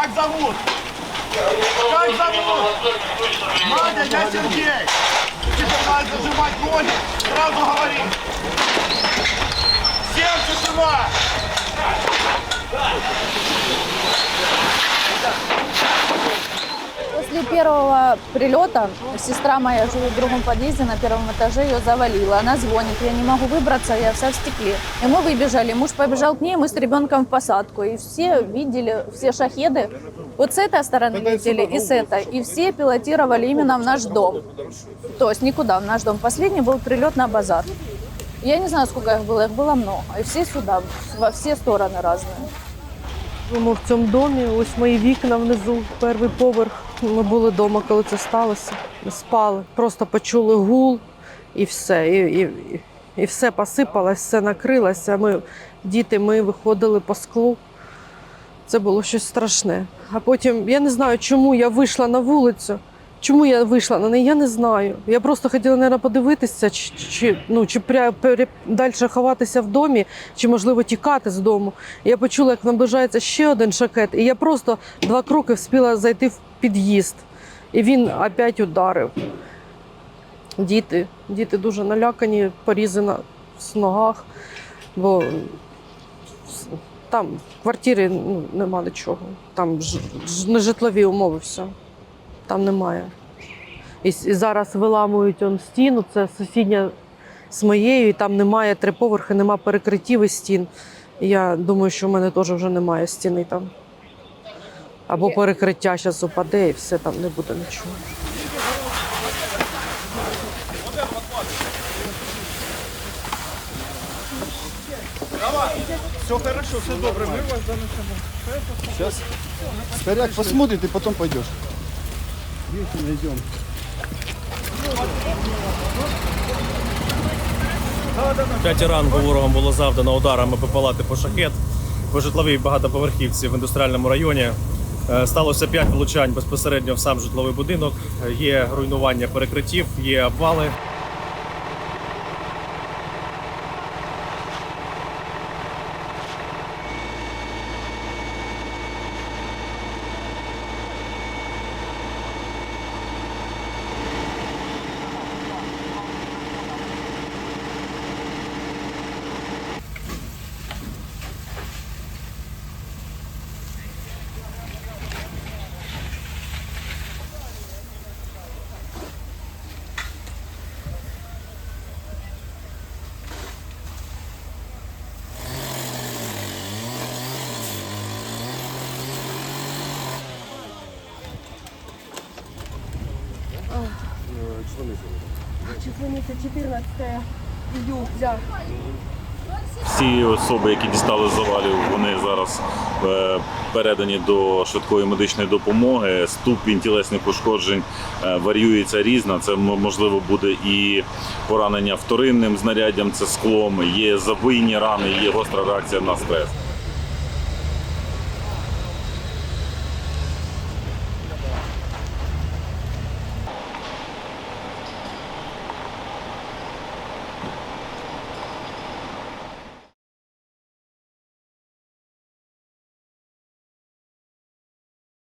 Как зовут? Как зовут? Надя, я Сергей. Тебе надо зажимать ноги, сразу говори. Сердце тишина. первого прилета сестра моя живет в другом подъезде на первом этаже, ее завалила. Она звонит, я не могу выбраться, я вся в стекле. И мы выбежали, муж побежал к ней, мы с ребенком в посадку. И все видели, все шахеды, вот с этой стороны летели и с этой. И все пилотировали именно в наш дом. То есть никуда, в наш дом. Последний был прилет на базар. Я не знаю, сколько их было, их было много. И все сюда, во все стороны разные. Ми в цьому домі, ось мої вікна внизу, перший поверх. Ми були вдома, коли це сталося. Спали. Просто почули гул і все. І, і, і все посипалось, все накрилося. Ми, діти, ми виходили по склу. Це було щось страшне. А потім я не знаю, чому я вийшла на вулицю. Чому я вийшла на неї, я не знаю. Я просто хотіла наверное, подивитися, чи, чи, ну, чи пря, пере, далі ховатися в домі, чи можливо тікати з дому. Я почула, як наближається ще один шакет, і я просто два кроки встигла зайти в під'їзд. І він опять ударив. Діти, діти дуже налякані, порізана в ногах, бо там в квартирі ну, нема нічого. Там ж, ж, нежитлові умови все. Там немає. І, і зараз виламують он стіну, це сусідня з моєю, і там немає три поверхи, немає перекриттів і стін. Я думаю, що в мене теж вже немає стіни там. Або перекриття зараз упаде і все, там не буде нічого. Все хорошо, все добре. Мы вас Сейчас скоряк посмотрит и потом пойдешь. Видите, найдем. П'ятій ранку ворогом було завдано ударами по палати по шахет по житловій багатоповерхівці в індустріальному районі. Е, Сталося п'ять влучань безпосередньо в сам житловий будинок. Е, Є руйнування перекриттів, є обвали. Всі особи, які дістали завалів, вони зараз е, передані до швидкої медичної допомоги. Ступінь тілесних ушкоджень е, варіюється різно. Це можливо буде і поранення вторинним знаряддям, це склом, є забийні рани, є гостра реакція на стрес.